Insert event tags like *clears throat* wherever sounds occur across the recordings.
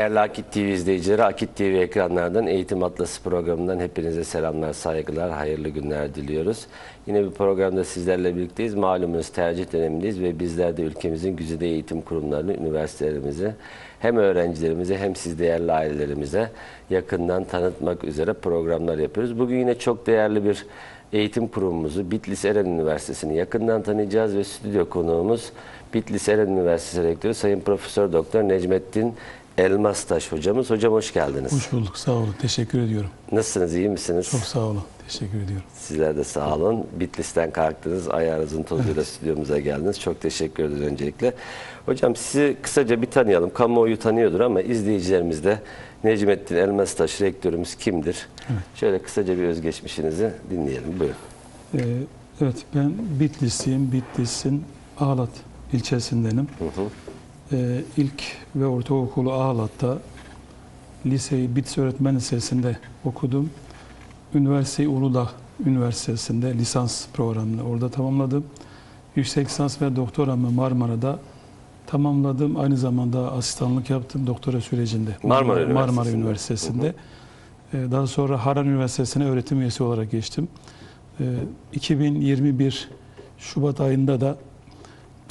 Değerli Akit TV izleyicileri, Akit TV ekranlardan Eğitim Atlası programından hepinize selamlar, saygılar, hayırlı günler diliyoruz. Yine bir programda sizlerle birlikteyiz. Malumunuz tercih dönemindeyiz ve bizler de ülkemizin güzide eğitim kurumlarını, üniversitelerimizi hem öğrencilerimize hem siz değerli ailelerimize yakından tanıtmak üzere programlar yapıyoruz. Bugün yine çok değerli bir eğitim kurumumuzu Bitlis Eren Üniversitesi'ni yakından tanıyacağız ve stüdyo konuğumuz Bitlis Eren Üniversitesi Rektörü Sayın Profesör Doktor Necmettin Elmastaş hocamız. Hocam hoş geldiniz. Hoş bulduk. Sağ olun. Teşekkür ediyorum. Nasılsınız? iyi misiniz? Çok sağ olun. Teşekkür ediyorum. Sizler de sağ olun. Bitlis'ten kalktınız. Ayağınızın tozuyla stüdyomuza geldiniz. Çok teşekkür ederiz öncelikle. Hocam sizi kısaca bir tanıyalım. Kamuoyu tanıyordur ama izleyicilerimiz de Necmettin Elmastaş rektörümüz kimdir? Şöyle kısaca bir özgeçmişinizi dinleyelim. Buyurun. Ee, evet ben Bitlisliyim. Bitlis'in Ağlat ilçesindenim. Hı hı. Ee, ilk ve ortaokulu Ağlat'ta, liseyi Bitlis Öğretmen Lisesi'nde okudum. Üniversiteyi Uludağ Üniversitesi'nde lisans programını orada tamamladım. Yüksek lisans ve doktoramı Marmara'da tamamladım. Aynı zamanda asistanlık yaptım doktora sürecinde. Marmara Marmara Üniversitesi'nde. Üniversitesi'nde. Ee, Daha sonra Haran Üniversitesi'ne öğretim üyesi olarak geçtim. Ee, 2021 Şubat ayında da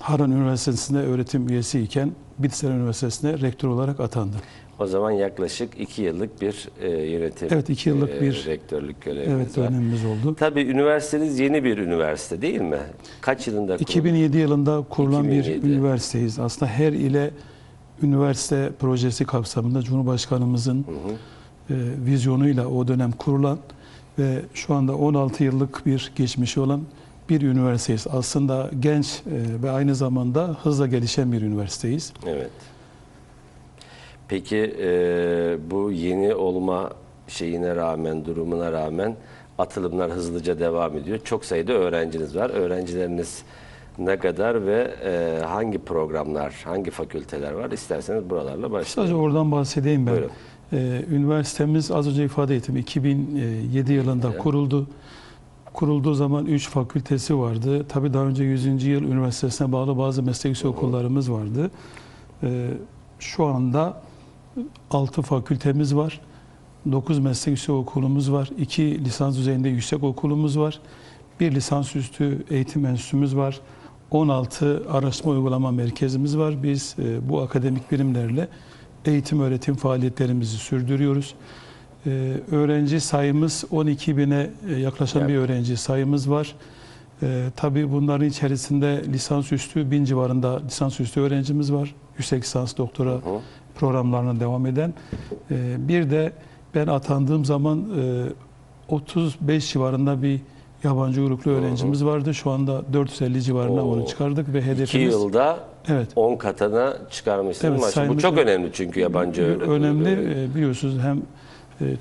Haran Üniversitesi'nde öğretim üyesiyken Bitlis Üniversitesi'ne rektör olarak atandım. O zaman yaklaşık iki yıllık bir e, yönetim, Evet, iki yıllık e, bir- rektörlük göreviniz Evet var. dönemimiz oldu. Tabii üniversiteniz yeni bir üniversite değil mi? Kaç yılında kuruldu? 2007 yılında kurulan 2007. bir üniversiteyiz. Aslında her ile üniversite projesi kapsamında Cumhurbaşkanımızın e, vizyonuyla o dönem kurulan ve şu anda 16 yıllık bir geçmişi olan bir üniversiteyiz. Aslında genç e, ve aynı zamanda hızla gelişen bir üniversiteyiz. Evet. Peki e, bu yeni olma şeyine rağmen, durumuna rağmen atılımlar hızlıca devam ediyor. Çok sayıda öğrenciniz var. Öğrencileriniz ne kadar ve e, hangi programlar, hangi fakülteler var? İsterseniz buralarla Sadece başlayalım. oradan bahsedeyim ben. Buyurun. Ee, üniversitemiz az önce ifade ettim 2007 yılında Evet. kuruldu. Kurulduğu zaman 3 fakültesi vardı. Tabii daha önce 100. yıl üniversitesine bağlı bazı meslek yüksek okullarımız vardı. Ee, şu anda 6 fakültemiz var. 9 meslek yüksek okulumuz var. 2 lisans düzeyinde yüksek okulumuz var. Bir lisansüstü eğitim enstitümüz var. 16 araştırma uygulama merkezimiz var. Biz e, bu akademik birimlerle eğitim öğretim faaliyetlerimizi sürdürüyoruz. Ee, öğrenci sayımız 12 bine e, yaklaşan Evet. bir öğrenci sayımız var. Ee, tabii bunların içerisinde lisansüstü bin civarında lisansüstü öğrencimiz var. Yüksek lisans doktora Hı. programlarına devam eden. Ee, bir de ben atandığım zaman e, 35 civarında bir yabancı uyruklu öğrencimiz vardı. Şu anda 450 civarına Oo. onu çıkardık ve hedefimiz yılda evet 10 katına çıkarmışsınız. Evet. Bu çok önemli çünkü yabancı öğretmen. önemli e, biliyorsunuz hem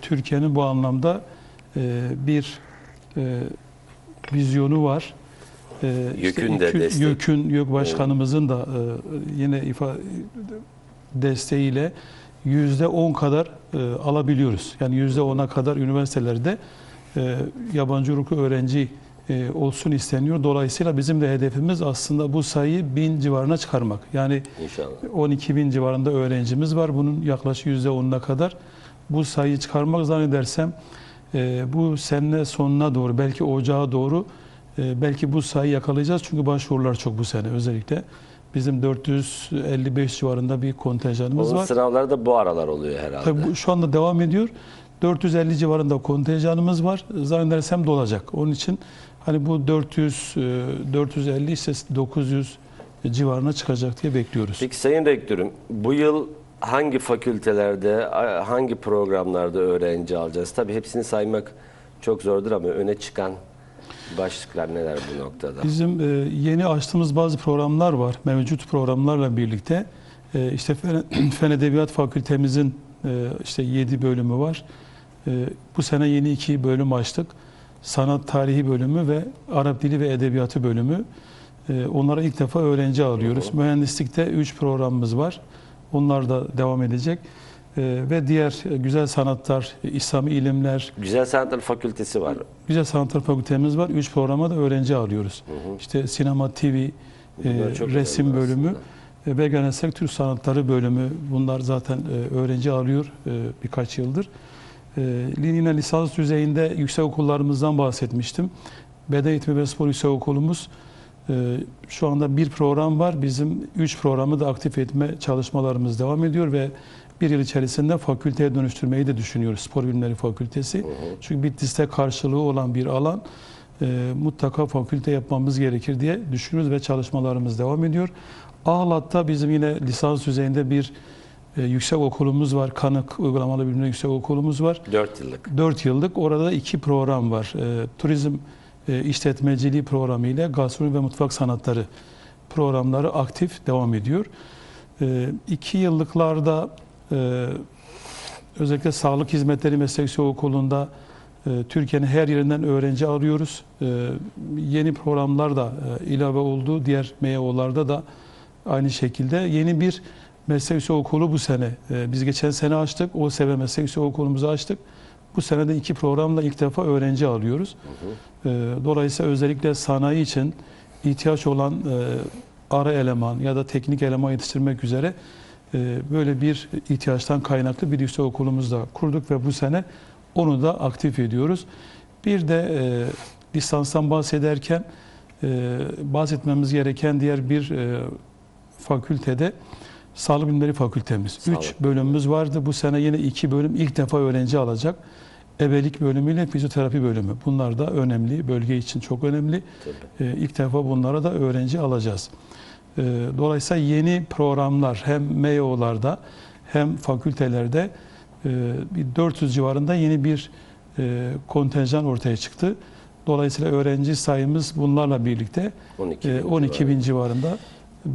Türkiye'nin bu anlamda e, bir e, vizyonu var. E, YÖK'ün de destek- YÖK'ün, YÖK Başkanımızın da e, yine ifa desteğiyle yüzde on kadar e, alabiliyoruz. Yani yüzde ona kadar üniversitelerde e, yabancı uyruklu öğrenci e, olsun isteniyor. Dolayısıyla bizim de hedefimiz aslında bu sayıyı bin civarına çıkarmak. Yani İnşallah. 12 bin civarında öğrencimiz var. Bunun yaklaşık yüzde onuna kadar bu sayıyı çıkarmak zannedersem e, bu sene sonuna doğru belki ocağa doğru e, belki bu sayıyı yakalayacağız. Çünkü başvurular çok bu sene özellikle. Bizim 455 civarında bir kontenjanımız Onun var. sınavları da bu aralar oluyor herhalde. Tabii bu şu anda devam ediyor. 450 civarında kontenjanımız var. Zannedersem dolacak. Onun için hani bu 400 e, 450 ise 900 civarına çıkacak diye bekliyoruz. Peki Sayın Rektörüm, bu yıl hangi fakültelerde, hangi programlarda öğrenci alacağız? Tabii hepsini saymak çok zordur ama öne çıkan başlıklar neler bu noktada? Bizim e, yeni açtığımız bazı programlar var. Mevcut programlarla birlikte e, işte Fen, *clears throat* Edebiyat Fakültemizin e, işte 7 bölümü var. Bu sene yeni iki bölüm açtık. Sanat Tarihi bölümü ve Arap Dili ve Edebiyatı bölümü. Onlara ilk defa öğrenci alıyoruz. Mühendislikte 3 programımız var. Onlar da devam edecek. E, ve diğer e, güzel sanatlar, İslami ilimler, Güzel Sanatlar Fakültesi var. Güzel Sanatlar Fakültemiz var. Üç programa da öğrenci alıyoruz. İşte sinema, TV, e, resim bölümü. aslında. e, ve geleneksel Türk sanatları bölümü bunlar zaten e, öğrenci alıyor e, birkaç yıldır. E, yine lisans düzeyinde yüksek okullarımızdan bahsetmiştim. Beden Eğitimi ve Spor Yüksek Okulumuz şu anda bir program var. Bizim üç programı da aktif etme çalışmalarımız devam ediyor ve bir yıl içerisinde fakülteye dönüştürmeyi de düşünüyoruz. Spor Bilimleri Fakültesi. Çünkü Bitlis'te karşılığı olan bir alan e, mutlaka fakülte yapmamız gerekir diye düşünüyoruz ve çalışmalarımız devam ediyor. Ağlat'ta bizim yine lisans düzeyinde bir e, yüksek okulumuz var. Kanık Uygulamalı Bilimler Yüksek Okulumuz var. 4 yıllık. 4 yıllık orada iki program var. E, turizm e, işletmeciliği programı ile gastronomi ve mutfak sanatları programları aktif devam ediyor. E, iki yıllıklarda e, özellikle sağlık hizmetleri meslek yüksek okulunda e, Türkiye'nin her yerinden öğrenci arıyoruz. E, yeni programlar da ilave oldu. Diğer MEO'larda da aynı şekilde yeni bir meslek okulu bu sene. biz geçen sene açtık. O sene meslek okulumuzu açtık. Bu sene de iki programla ilk defa öğrenci alıyoruz. E, dolayısıyla özellikle sanayi için ihtiyaç olan e, ara eleman ya da teknik eleman yetiştirmek üzere e, böyle bir ihtiyaçtan kaynaklı bir yüksek okulumuz da kurduk ve bu sene onu da aktif ediyoruz. Bir de e, lisanstan bahsederken e, bahsetmemiz gereken diğer bir e, fakültede Sağlık Bilimleri Fakültemiz. Sağlık Üç bölümümüz vardı. Bu sene yine iki bölüm ilk defa öğrenci alacak. Ebelik bölümüyle fizyoterapi bölümü. Bunlar da önemli. Bölge için çok önemli. Tabii. E, ilk defa bunlara da öğrenci alacağız. E, Dolayısıyla yeni programlar hem MEO'larda hem fakültelerde e, bir 400 civarında yeni bir e, kontenjan ortaya çıktı. Dolayısıyla öğrenci sayımız bunlarla birlikte 12 e, bin 12 bin civarında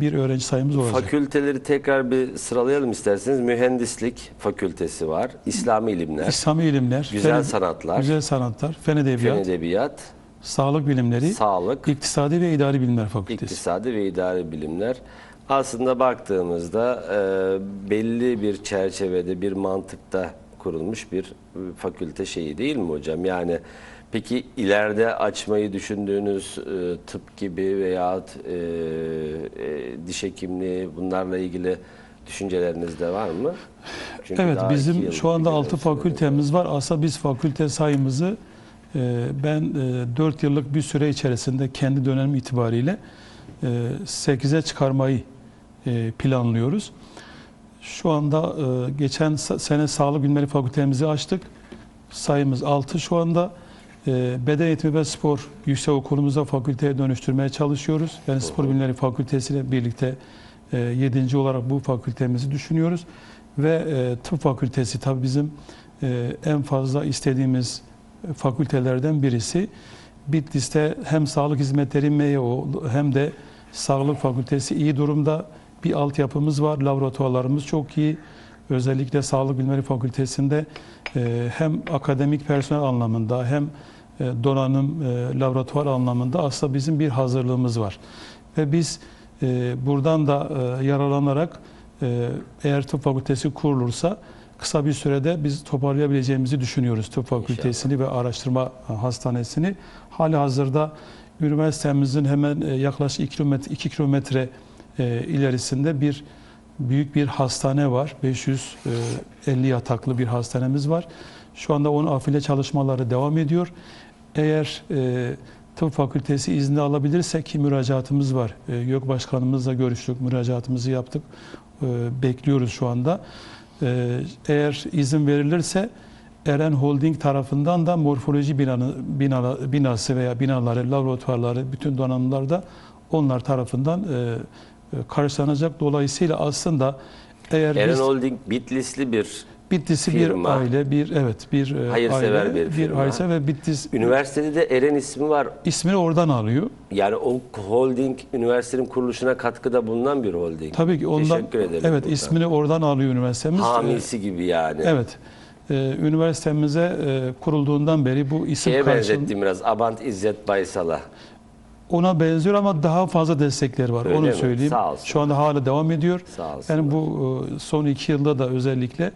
bir öğrenci sayımız olacak. Fakülteleri tekrar bir sıralayalım isterseniz. Mühendislik fakültesi var. İslami ilimler, İslami ilimler, güzel fen- sanatlar, güzel sanatlar, fen edebiyat, fen edebiyat, sağlık bilimleri, sağlık, iktisadi ve idari bilimler fakültesi. iktisadi ve idari bilimler. Aslında baktığımızda e, belli bir çerçevede, bir mantıkta kurulmuş bir e, fakülte şeyi değil mi hocam? Yani peki ileride açmayı düşündüğünüz e, tıp gibi veya e, e, diş hekimliği bunlarla ilgili düşünceleriniz de var mı? Çünkü Evet daha bizim şu anda bir 6 dönem fakültemiz var. Aslında biz fakülte sayımızı e, ben 4 yıllık bir süre içerisinde kendi dönem itibariyle 8'e çıkarmayı e, planlıyoruz. Şu anda e, geçen sene Sağlık Bilimleri Fakültemizi açtık. Sayımız 6 şu anda. E, Beden Eğitimi ve Spor Yüksek Okulumuzda fakülteye dönüştürmeye çalışıyoruz. Yani Spor Bilimleri Fakültesi ile birlikte 7. olarak bu fakültemizi düşünüyoruz. Ve e, tıp fakültesi tabii bizim e, en fazla istediğimiz fakültelerden birisi. Bitlis'te hem sağlık hizmetleri MEO hem de sağlık fakültesi iyi durumda. Bir altyapımız var, laboratuvarlarımız çok iyi. Özellikle Sağlık Bilimleri Fakültesi'nde e, hem akademik personel anlamında hem e, donanım, e, laboratuvar anlamında aslında bizim bir hazırlığımız var. Ve biz buradan da yararlanarak eğer tıp fakültesi kurulursa kısa bir sürede biz toparlayabileceğimizi düşünüyoruz tıp fakültesini ve araştırma hastanesini. Hali hazırda üniversitemizin hemen yaklaşık 2 kilometre, 2 kilometre ilerisinde bir büyük bir hastane var. 550 yataklı bir hastanemiz var. Şu anda onun afile çalışmaları devam ediyor. Eğer e, tıp fakültesi izni alabilirse ki müracaatımız var. E, YÖK Başkanımızla görüştük, müracaatımızı yaptık. E, bekliyoruz şu anda. E, eğer izin verilirse Eren Holding tarafından da morfoloji binanı, binala- binası veya binaları, laboratuvarları, bütün donanımlar da onlar tarafından e, e, karşılanacak. Dolayısıyla aslında eğer Eren biz Holding Bitlisli bir Bitlis'i firma. bir aile, bir evet bir e, Hayırsever aile, bir firma. hayırsever ve Bitlis üniversitede de Eren ismi var. ismini oradan alıyor. Yani o holding üniversitenin kuruluşuna katkıda bulunan bir holding. Tabii ki ondan Teşekkür ederim evet buradan. ismini oradan alıyor üniversitemiz. Hamisi gibi yani. E, Evet. E, üniversitemize e, kurulduğundan beri bu isim Şeye karşılığı benzettim biraz. Abant İzzet Baysal'a. Ona benziyor ama daha fazla destekleri var. Öyle Onu mi? söyleyeyim. Sağ olsun. Şu anda hala devam ediyor. Sağ olsun. Yani bu e, son iki yılda da özellikle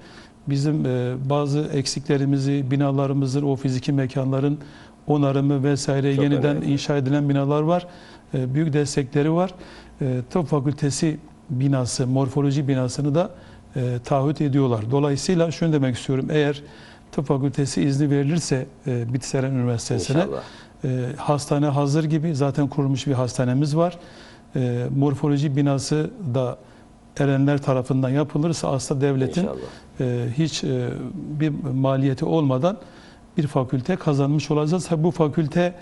bizim e, bazı eksiklerimizi, binalarımızın, o fiziki mekanların onarımı vesaire Çok yeniden önemli. inşa edilen binalar var. E, Büyük destekleri var. Tıp fakültesi binası, morfoloji binasını da taahhüt ediyorlar. Dolayısıyla şunu demek istiyorum. Eğer tıp fakültesi izni verilirse Bitseren Üniversitesi'ne İnşallah. E, hastane hazır gibi zaten kurulmuş bir hastanemiz var. E, morfoloji binası da erenler tarafından yapılırsa aslında devletin İnşallah. e, hiç e, bir maliyeti olmadan bir fakülte kazanmış olacağız. Ha, bu fakülte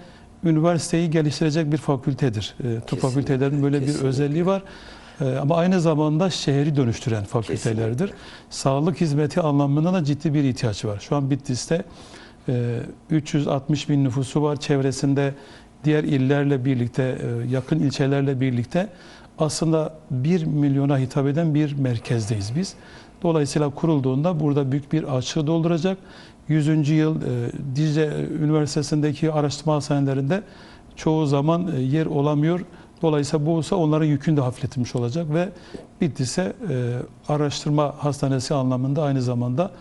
üniversiteyi geliştirecek bir fakültedir. E, tıp Kesinlikle, fakültelerinin böyle bir kesinlikle. özelliği var. E, ama aynı zamanda şehri dönüştüren fakültelerdir. Sağlık hizmeti anlamında da ciddi bir ihtiyaç var. Şu an Bitlis'te 360 bin nüfusu var. Çevresinde diğer illerle birlikte, e, yakın ilçelerle birlikte aslında 1 milyona hitap eden bir merkezdeyiz biz. Dolayısıyla kurulduğunda burada büyük bir açığı dolduracak. 100. yıl e, Dicle Üniversitesi'ndeki araştırma hastanelerinde çoğu zaman e, yer olamıyor. Dolayısıyla bu olsa onların yükünü de hafifletmiş olacak ve Bitlis'e e, araştırma hastanesi anlamında aynı zamanda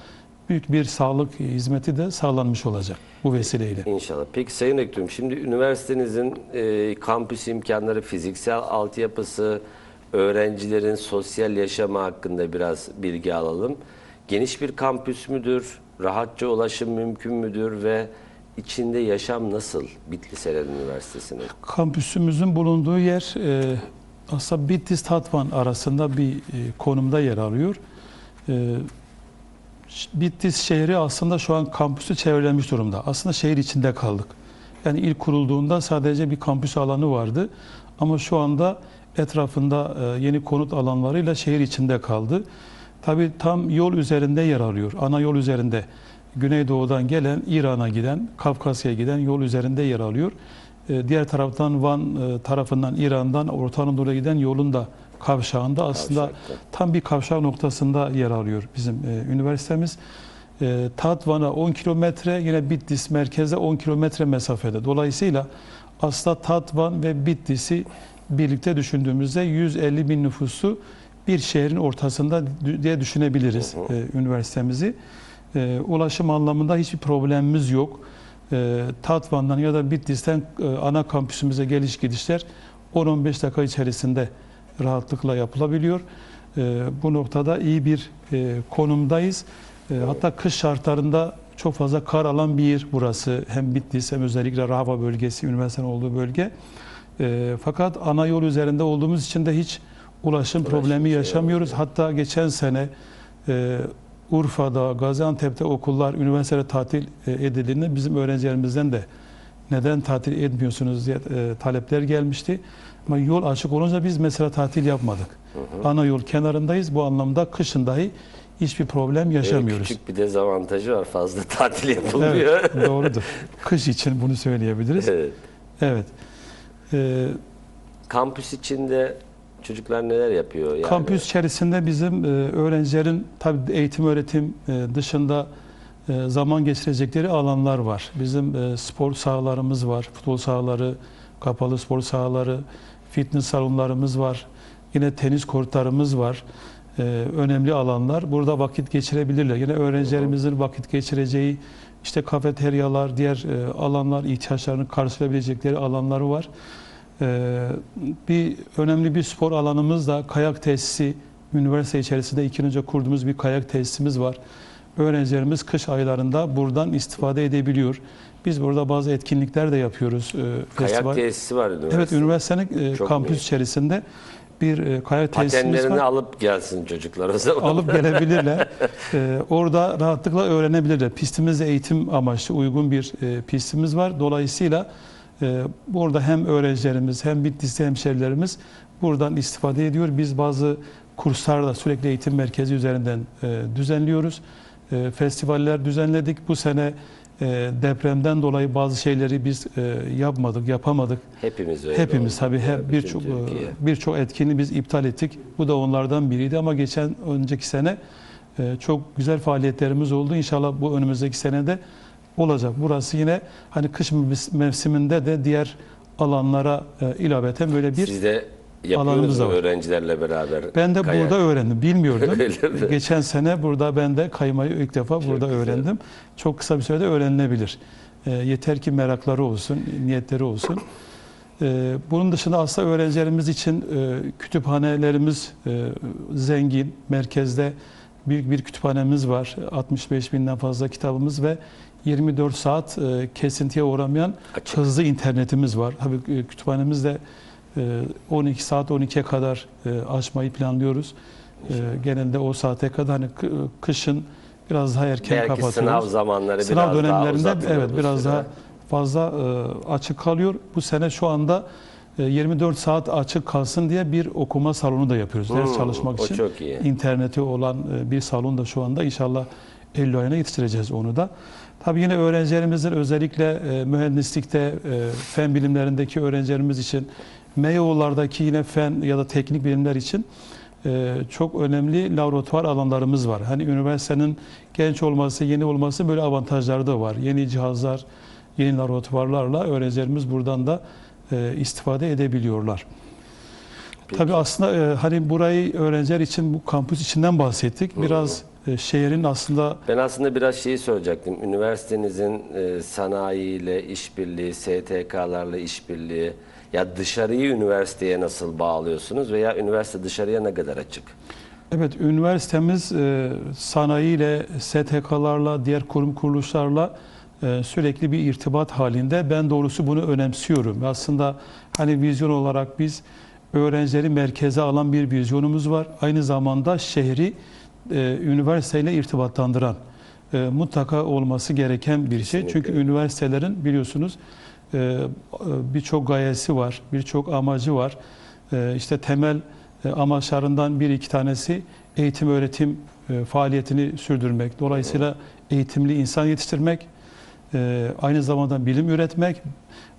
büyük bir sağlık hizmeti de sağlanmış olacak bu vesileyle. İnşallah. Peki Sayın Rektörüm, şimdi üniversitenizin e, kampüs imkanları, fiziksel altyapısı, öğrencilerin sosyal yaşamı hakkında biraz bilgi alalım. Geniş bir kampüs müdür? Rahatça ulaşım mümkün müdür ve içinde yaşam nasıl Bitlis Eren Üniversitesi'nin? Kampüsümüzün bulunduğu yer e, aslında Bitlis Tatvan arasında bir e, konumda yer alıyor. E, Bitlis şehri aslında şu an kampüsü çevrelenmiş durumda. Aslında şehir içinde kaldık. Yani ilk kurulduğunda sadece bir kampüs alanı vardı. Ama şu anda etrafında e, yeni konut alanlarıyla şehir içinde kaldı. Tabii tam yol üzerinde yer alıyor. Ana yol üzerinde. Güneydoğu'dan gelen, İran'a giden, Kafkasya'ya giden yol üzerinde yer alıyor. E, Diğer taraftan Van e, tarafından, İran'dan Orta Anadolu'ya giden yolun da kavşağında aslında Kavşakta. tam bir kavşak noktasında yer alıyor bizim e, üniversitemiz. E, Tatvan'a 10 kilometre, yine Bitlis merkeze 10 kilometre mesafede. Dolayısıyla aslında Tatvan ve Bitlis'i birlikte düşündüğümüzde 150 bin nüfusu bir şehrin ortasında diye düşünebiliriz Hı hı. e, üniversitemizi. E, ulaşım anlamında hiçbir problemimiz yok. E, Tatvan'dan ya da Bitlis'ten e, ana kampüsümüze geliş gidişler 10-15 dakika içerisinde rahatlıkla yapılabiliyor. E, bu noktada iyi bir e, konumdayız. E, hatta kış şartlarında çok fazla kar alan bir yer burası. Hem Bitlis hem özellikle Rahva bölgesi, üniversitenin olduğu bölge. E, fakat ana yol üzerinde olduğumuz için de hiç ulaşım Ulaşım problemi şey yaşamıyoruz. olmuyor. Hatta geçen sene e, Urfa'da, Gaziantep'te okullar üniversite tatil e, edildiğinde bizim öğrencilerimizden de neden tatil etmiyorsunuz diye e, talepler gelmişti. Ama yol açık olunca biz mesela tatil yapmadık. Ana yol kenarındayız. Bu anlamda kışın dahi hiçbir problem Ee, yaşamıyoruz. Küçük bir dezavantajı var. Fazla *laughs* tatil yapılmıyor. Evet, doğrudur. Kış için bunu söyleyebiliriz. Evet. Evet. Ee, Kampüs içinde çocuklar neler yapıyor? Yani? Kampüs içerisinde bizim e, öğrencilerin tabii eğitim öğretim e, dışında zaman geçirecekleri alanlar var. Bizim e, spor sahalarımız var, futbol sahaları, kapalı spor sahaları, fitness salonlarımız var. Yine tenis kortlarımız var. E, önemli alanlar. Burada vakit geçirebilirler. Yine öğrencilerimizin vakit geçireceği işte kafeteryalar, diğer e, alanlar, ihtiyaçlarını karşılayabilecekleri alanları var. Ee, bir önemli bir spor alanımız da kayak tesisi. Üniversite içerisinde iki yıl önce kurduğumuz bir kayak tesisimiz var. Öğrencilerimiz kış aylarında buradan istifade edebiliyor. Biz burada bazı etkinlikler de yapıyoruz. Ee, Kayak tesisi var üniversitede. Evet, üniversitenin e, kampüs iyi. içerisinde bir e, kayak tesisimiz Patenlerini var. alıp gelsin çocuklar o zaman. alıp gelebilirler. Ee, *laughs* orada rahatlıkla öğrenebilirler. Pistimizde eğitim amaçlı uygun bir e, pistimiz var. Dolayısıyla e, burada hem öğrencilerimiz hem Bitlis'te hemşerilerimiz buradan istifade ediyor. Biz bazı kurslar da sürekli eğitim merkezi üzerinden e, düzenliyoruz. E, festivaller düzenledik. Bu sene e, depremden dolayı bazı şeyleri biz e, yapmadık, yapamadık. Hepimiz öyle Hepimiz tabii hep birçok Türkiye. birçok etkinliği biz iptal ettik. Bu da onlardan biriydi ama geçen önceki sene e, çok güzel faaliyetlerimiz oldu. İnşallah bu önümüzdeki senede olacak. Burası yine hani kış mev- mevsiminde de diğer alanlara e, ilaveten böyle bir Siz de mu var. öğrencilerle beraber? ben de kayak? burada öğrendim. Bilmiyordum. *laughs* Geçen sene burada ben de kaymayı ilk defa burada güzel. öğrendim. Çok kısa bir sürede öğrenilebilir. E, yeter ki merakları olsun, niyetleri olsun. E, bunun dışında aslında öğrencilerimiz için e, kütüphanelerimiz e, zengin. Merkezde büyük bir kütüphanemiz var. 65 binden fazla kitabımız ve 24 saat e, kesintiye uğramayan Açık. hızlı internetimiz var. Tabii e, kütüphanemizde e, 12 saat 12'ye kadar e, açmayı planlıyoruz. E, genelde o saate kadar hani kı- kışın biraz daha erken Belki kapatıyoruz. sınav zamanları Sınav biraz daha dönemlerinde uzatılır evet biraz süre. daha fazla e, açık kalıyor. Bu sene şu anda e, 24 saat açık kalsın diye bir okuma salonu da yapıyoruz. Ders Hmm, çalışmak o için. çok iyi. İnterneti olan e, bir salon da şu anda inşallah Eylül ayına yetiştireceğiz onu da. Tabii yine öğrencilerimizin özellikle e, mühendislikte, e, fen bilimlerindeki öğrencilerimiz için, MEYO'lardaki yine fen ya da teknik bilimler için e, çok önemli laboratuvar alanlarımız var. Hani üniversitenin genç olması, yeni olması böyle avantajları da var. Yeni cihazlar, yeni laboratuvarlarla öğrencilerimiz buradan da e, istifade edebiliyorlar. Peki. Tabii aslında e, hani burayı öğrenciler için bu kampüs içinden bahsettik. Biraz şehrin aslında Ben aslında biraz şeyi soracaktım. Üniversitenizin sanayiyle işbirliği, STK'larla işbirliği ya dışarıyı üniversiteye nasıl bağlıyorsunuz veya üniversite dışarıya ne kadar açık? evet üniversitemiz e, sanayiyle, STK'larla, diğer kurum kuruluşlarla e, sürekli bir irtibat halinde. Ben doğrusu bunu önemsiyorum. Aslında hani vizyon olarak biz öğrencileri merkeze alan bir vizyonumuz var. Aynı zamanda şehri e, üniversiteyle irtibatlandıran e, mutlaka olması gereken bir şey. Kesinlikle. Çünkü üniversitelerin biliyorsunuz birçok gayesi var, birçok amacı var. E, işte temel e, amaçlarından bir iki tanesi eğitim öğretim e, faaliyetini sürdürmek. Dolayısıyla eğitimli insan yetiştirmek, e, aynı zamanda bilim üretmek.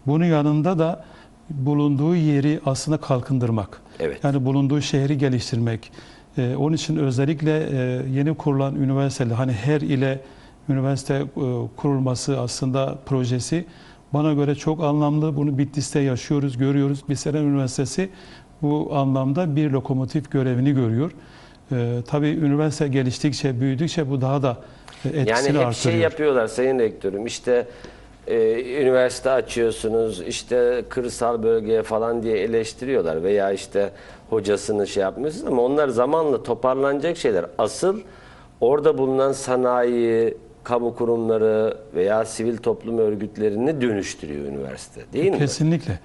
Bunun yanında da bulunduğu yeri aslında kalkındırmak. Evet. Yani bulunduğu şehri geliştirmek. Onun için özellikle e, yeni kurulan üniversitede hani her ile üniversite e, kurulması aslında projesi bana göre çok anlamlı. Bunu Bitlis'te yaşıyoruz, görüyoruz. Bilseren Üniversitesi bu anlamda bir lokomotif görevini görüyor. Ee, tabii üniversite geliştikçe, büyüdükçe bu daha da e, etkisini Yani hep artırıyor. şey yapıyorlar Sayın Rektörüm işte e, üniversite açıyorsunuz işte kırsal bölgeye falan diye eleştiriyorlar veya işte hocasını şey yapmıyorsunuz ama onlar zamanla toparlanacak şeyler. Asıl orada bulunan sanayi, kamu kurumları veya sivil toplum örgütlerini dönüştürüyor üniversite değil mi? Kesinlikle.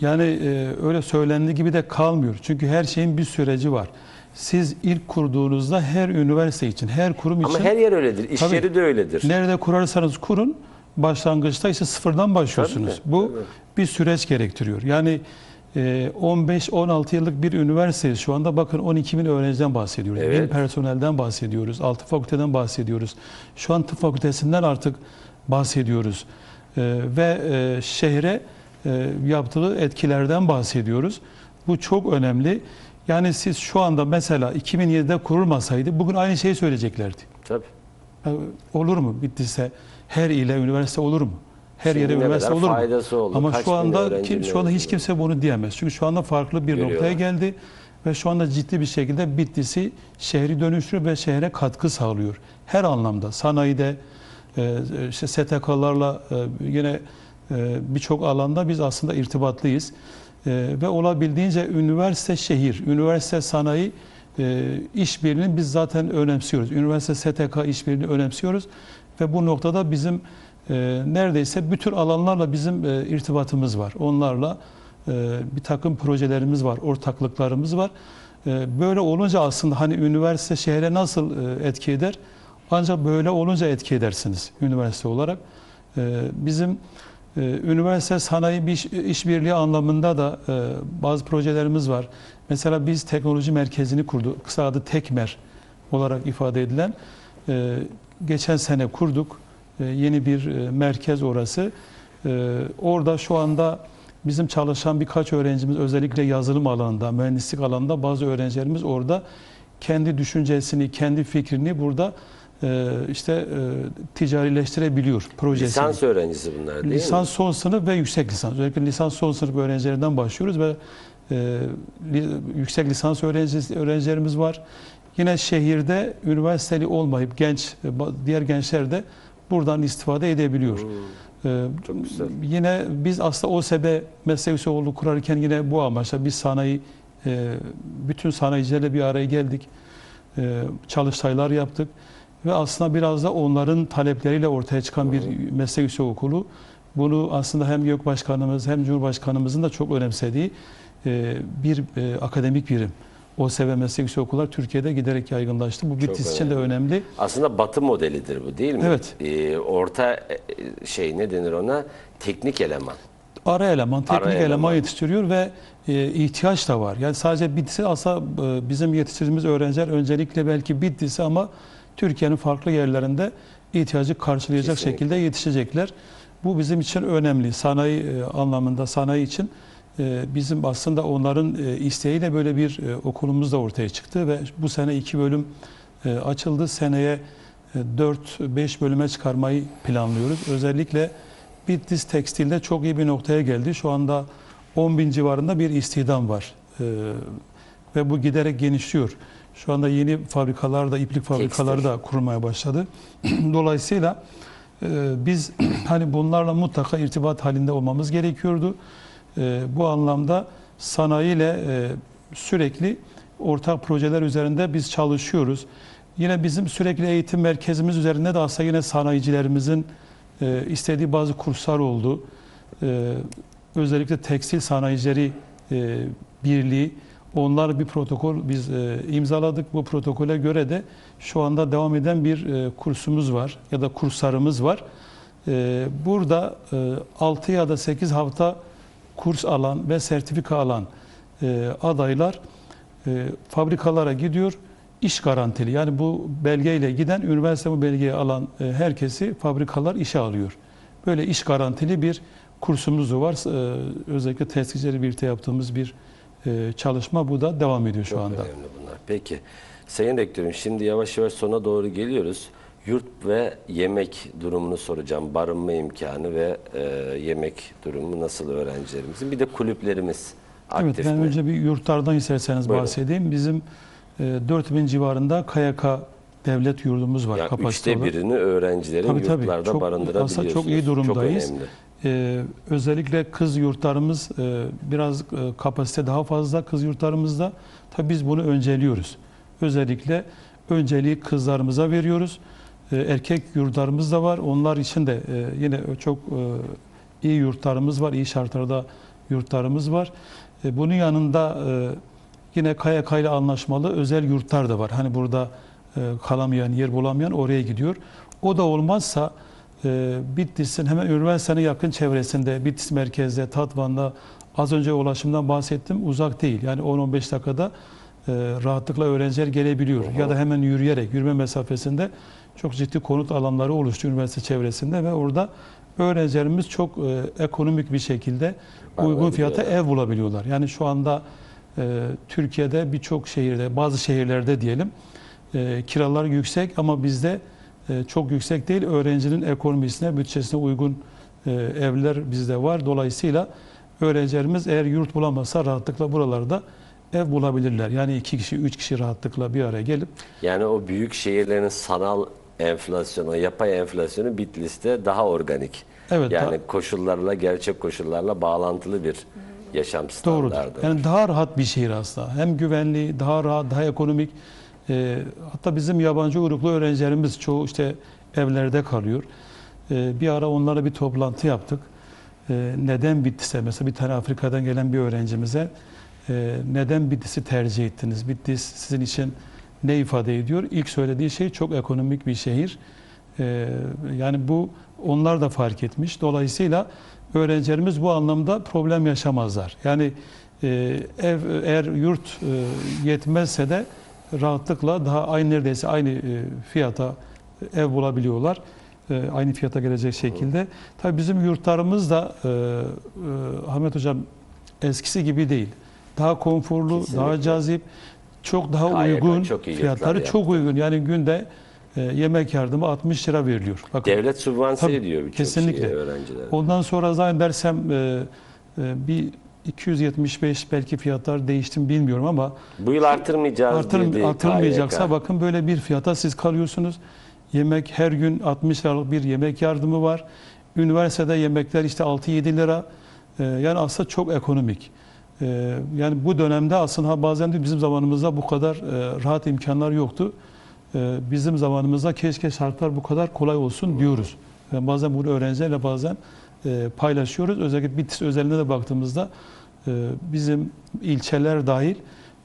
Yani e, öyle söylendiği gibi de kalmıyor. Çünkü her şeyin bir süreci var. Siz ilk kurduğunuzda her üniversite için, her kurum için Ama her yer öyledir. İş Tabii. yeri de öyledir. nerede kurarsanız kurun başlangıçta ise sıfırdan başlıyorsunuz. Tabii, Bu tabii. bir süreç gerektiriyor. Yani 15-16 yıllık bir üniversiteyiz şu anda. Bakın 12 bin öğrenciden bahsediyoruz. Evet. Bin personelden bahsediyoruz. Altı fakülteden bahsediyoruz. Şu an tıp fakültesinden artık bahsediyoruz. E, ve e, şehre e, yaptığı etkilerden bahsediyoruz. Bu çok önemli. Yani siz şu anda mesela 2007'de kurulmasaydı bugün aynı şeyi söyleyeceklerdi. Tabii. Ya, olur mu Bitlis'e her ile üniversite olur mu? Her Şimdi yere üniversite olur mu? faydası oldu? Ama Kaç şu anda kim, şu anda hiç kimse bunu diyemez. Çünkü şu anda farklı bir Görüyorlar. noktaya geldi ve şu anda ciddi bir şekilde Bitlis'i şehri dönüştürüyor ve şehre katkı sağlıyor. Her anlamda sanayide e, işte STK'larla e, yine e, birçok alanda biz aslında irtibatlıyız. Ve olabildiğince üniversite şehir, üniversite sanayi işbirliğini biz zaten önemsiyoruz. Üniversite STK işbirliğini önemsiyoruz ve bu noktada bizim neredeyse bütün alanlarla bizim e, irtibatımız var. Onlarla e, bir takım projelerimiz var, ortaklıklarımız var. E, böyle olunca aslında hani üniversite şehre nasıl etki eder? Ancak böyle olunca etki edersiniz üniversite olarak. Bizim üniversite sanayi bir iş, işbirliği anlamında da bazı projelerimiz var. Mesela biz teknoloji merkezini kurduk. Kısa adı TEKMER olarak ifade edilen. Geçen sene kurduk. E, yeni bir e, merkez orası. E, orada şu anda bizim çalışan birkaç öğrencimiz özellikle yazılım alanında, mühendislik alanında bazı öğrencilerimiz orada kendi düşüncesini, kendi fikrini burada işte ticarileştirebiliyor projesini. Lisans öğrencisi bunlar değil Lisans mi? son sınıf ve yüksek lisans. Özellikle lisans son sınıf öğrencilerinden başlıyoruz ve yüksek lisans öğrenci, öğrencilerimiz var. Yine şehirde üniversiteli olmayıp genç diğer gençler de buradan istifade edebiliyor. Hmm. Ee. Yine biz aslında OSB meslek yüksekokulu kurarken yine bu amaçla biz sanayi, e, bütün sanayicilerle bir araya geldik. E, Çalıştaylar yaptık. Ve aslında biraz da onların talepleriyle ortaya çıkan bir meslek yüksekokulu. Bunu aslında hem YÖK Başkanımız hem Cumhurbaşkanımızın da çok önemsediği e, bir e, akademik birim. OSB meslek yüksekokullar Türkiye'de giderek yaygınlaştı. Bu Bitlis için de önemli. Aslında batı modelidir bu değil mi? Evet. Ee, orta e, şey ne denir ona? Teknik eleman. ara eleman, teknik Ara eleman. eleman. yetiştiriyor ve e, ihtiyaç da var. Yani sadece Bitlis'i aslında e, bizim yetiştirdiğimiz öğrenciler öncelikle belki Bitlis'i ama Türkiye'nin farklı yerlerinde ihtiyacı karşılayacak Kesinlikle. şekilde yetişecekler. Bu bizim için önemli. Sanayi e, anlamında sanayi için bizim aslında onların e, isteğiyle böyle bir e, okulumuz da ortaya çıktı ve bu sene iki bölüm e, açıldı. Seneye 4-5 bölüme çıkarmayı planlıyoruz. Özellikle Bitlis Tekstil'de çok iyi bir noktaya geldi. Şu anda 10 bin civarında bir istihdam var. Ee, ve bu giderek genişliyor. Şu anda yeni fabrikalar da, iplik fabrikaları da kurulmaya başladı. *clears throat* Dolayısıyla biz *clears throat* hani bunlarla mutlaka irtibat halinde olmamız gerekiyordu. E, bu anlamda sanayiyle e, sürekli ortak projeler üzerinde biz çalışıyoruz. Yine bizim sürekli eğitim merkezimiz üzerinde de aslında yine sanayicilerimizin e, istediği bazı kurslar oldu. E, özellikle tekstil sanayicileri e, birliği onlar bir protokol biz imzaladık. Bu protokole göre de şu anda devam eden bir kursumuz var ya da kurslarımız var. Burada e, 6 ya da 8 hafta kurs alan ve sertifika alan e, adaylar e, fabrikalara gidiyor. iş garantili yani bu belgeyle giden üniversite bu belgeyi alan e, herkesi fabrikalar işe alıyor. Böyle iş garantili bir kursumuz da var. E, özellikle tesisleri birlikte yaptığımız bir e, çalışma bu da devam ediyor şu Çok anda. önemli bunlar. Peki. Sayın Rektörüm şimdi yavaş yavaş sona doğru geliyoruz. Yurt ve yemek durumunu soracağım. Barınma imkanı ve e, yemek durumu nasıl öğrencilerimizin? Bir de kulüplerimiz aktif Evet ben mi? önce bir yurtlardan isterseniz Buyurun. bahsedeyim. Bizim e, 4000 civarında KYK devlet yurdumuz var. yani kapasite üçte olarak. birini öğrencilerin Tabii, tabii. yurtlarda Çok- barındırabiliyorsunuz. aslında çok iyi durumdayız. Çok önemli. Ee, özellikle kız yurtlarımız e, biraz e, kapasite daha fazla kız yurtlarımızda. Tabii biz bunu önceliyoruz. Özellikle önceliği kızlarımıza veriyoruz. Ee, erkek yurtlarımız da var. Onlar için de e, yine çok e, iyi yurtlarımız var. iyi şartlarda yurtlarımız var. E, bunun yanında e, yine KYK ile anlaşmalı özel yurtlar da var. Hani burada e, kalamayan, yer bulamayan oraya gidiyor. O da olmazsa e, Bitlis'in hemen üniversitenin yakın çevresinde, Bitlis merkezde, Tatvan'da az önce ulaşımdan bahsettim. Uzak değil. Yani 10-15 dakikada e, rahatlıkla öğrenciler gelebiliyor. Ya da hemen yürüyerek, yürüme mesafesinde çok ciddi konut alanları oluştu üniversite çevresinde ve orada öğrencilerimiz çok e, ekonomik bir şekilde uygun fiyata ev bulabiliyorlar. Yani şu anda e, Türkiye'de birçok şehirde, bazı şehirlerde diyelim e, kiralar yüksek ama bizde e, çok yüksek değil. Öğrencinin ekonomisine, bütçesine uygun e, evler bizde var. Dolayısıyla öğrencilerimiz eğer yurt bulamazsa rahatlıkla buralarda ev bulabilirler. Yani iki kişi, üç kişi rahatlıkla bir araya gelip Yani o büyük şehirlerin sanal enflasyonu, yapay enflasyonu Bitlis'te daha organik. Evet, yani daha- koşullarla, gerçek koşullarla bağlantılı bir yaşam Doğrudur. standardı. Yani daha rahat bir şehir aslında. Hem güvenli, daha rahat, daha ekonomik. Ee, hatta bizim yabancı uyruklu öğrencilerimiz çoğu işte evlerde kalıyor. Ee, bir ara onlarla bir toplantı yaptık. Ee, neden Bitlis'e, mesela bir tane Afrika'dan gelen bir öğrencimize e, neden Bitlis'i tercih ettiniz? Bitlis sizin için ne ifade ediyor? İlk söylediği şey çok ekonomik bir şehir. Ee, yani bu onlar da fark etmiş. Dolayısıyla öğrencilerimiz bu anlamda problem yaşamazlar. Yani e, ev eğer yurt e, yetmezse de rahatlıkla daha aynı neredeyse aynı e, fiyata ev bulabiliyorlar. E, aynı fiyata gelecek şekilde. Tabii bizim yurtlarımız da e, e, Ahmet Hocam eskisi gibi değil. Daha konforlu, Kesinlikle. daha cazip, çok daha KYK uygun. çok iyi fiyatları yaptı. çok uygun. Yani günde e, yemek yardımı 60 lira veriliyor. Bakın. Devlet sübvanse Tabii, ediyor birçok kesinlikle. şeye öğrencilere. Ondan sonra zannedersem e, e, bir 275 belki fiyatlar değişti mi bilmiyorum ama Bu yıl artırmayacağız artır, dedi artırmayacaksa KYK. bakın böyle bir fiyata siz kalıyorsunuz. Yemek her gün 60 liralık bir yemek yardımı var. Üniversitede yemekler işte 6-7 lira. E, yani aslında çok ekonomik. E, yani bu dönemde aslında bazen de bizim zamanımızda bu kadar e, rahat imkanlar yoktu. E, bizim zamanımızda keşke şartlar bu kadar kolay olsun diyoruz. Yani bazen bunu öğrencilerle bazen e, paylaşıyoruz. Özellikle Bitlis özelinde de baktığımızda e, bizim ilçeler dahil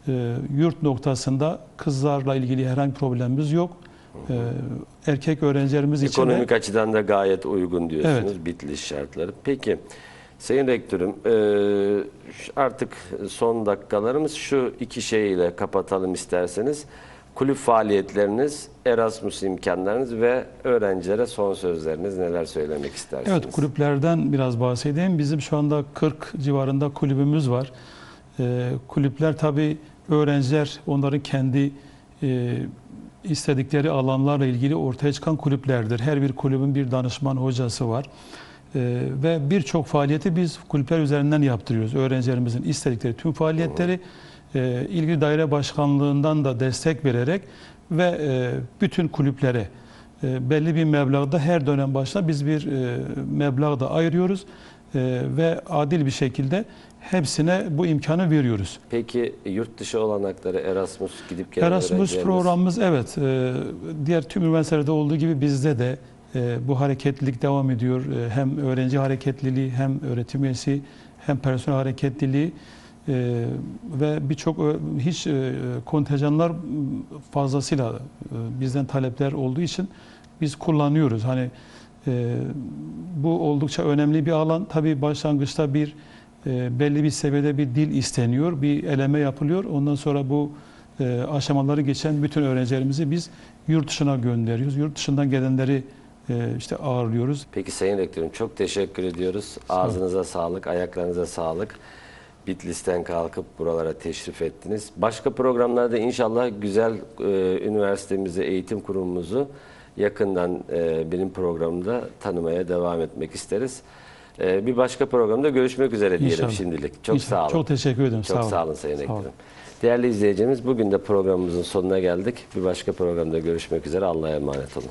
e, yurt noktasında kızlarla ilgili herhangi bir problemimiz yok. E, erkek öğrencilerimiz için Ekonomik açıdan da gayet uygun diyorsunuz Bitlis şartları. Peki Sayın Rektörüm e, artık son dakikalarımız şu iki şeyle kapatalım isterseniz. Kulüp faaliyetleriniz, Erasmus imkanlarınız ve öğrencilere son sözleriniz neler söylemek istersiniz? Evet kulüplerden biraz bahsedeyim. Bizim şu anda 40 civarında kulübümüz var. Ee, kulüpler tabii öğrenciler onların kendi e, istedikleri alanlarla ilgili ortaya çıkan kulüplerdir. Her bir kulübün bir danışman hocası var. Ee, ve birçok faaliyeti biz kulüpler üzerinden yaptırıyoruz. Öğrencilerimizin istedikleri tüm faaliyetleri e, ilgili daire başkanlığından da destek vererek ve e, bütün kulüplere e, belli bir meblağda her dönem başına biz bir e, meblağ da ayırıyoruz E, ve adil bir şekilde hepsine bu imkanı veriyoruz. Peki yurt dışı olanakları Erasmus gidip gelen Erasmus programımız evet e, diğer tüm üniversitelerde olduğu gibi bizde de bu hareketlilik devam ediyor. E, Hem öğrenci hareketliliği hem öğretim üyesi hem personel hareketliliği e, ve birçok ö- hiç e, kontenjanlar fazlasıyla e, bizden talepler olduğu için biz kullanıyoruz. Hani e, bu oldukça önemli bir alan. Tabii başlangıçta bir e, belli bir seviyede bir dil isteniyor, bir eleme yapılıyor. Ondan sonra bu e, aşamaları geçen bütün öğrencilerimizi biz yurt dışına gönderiyoruz. Yurt dışından gelenleri e, işte ağırlıyoruz. Peki Sayın Rektörüm çok teşekkür ediyoruz. Ağzınıza sağlık, ayaklarınıza sağlık. Bitlis'ten kalkıp buralara teşrif ettiniz. Başka programlarda inşallah güzel e, üniversitemizi, eğitim kurumumuzu yakından e, benim programımda tanımaya devam etmek isteriz. E, bir başka programda görüşmek üzere diyelim İnşallah. şimdilik. Çok İnşallah. sağ olun. Çok teşekkür ederim. Çok sağ sağ olun. Sayın Sağ olun. Rektörüm. Değerli izleyicimiz bugün de programımızın sonuna geldik. Bir başka programda görüşmek üzere. Allah'a emanet olun.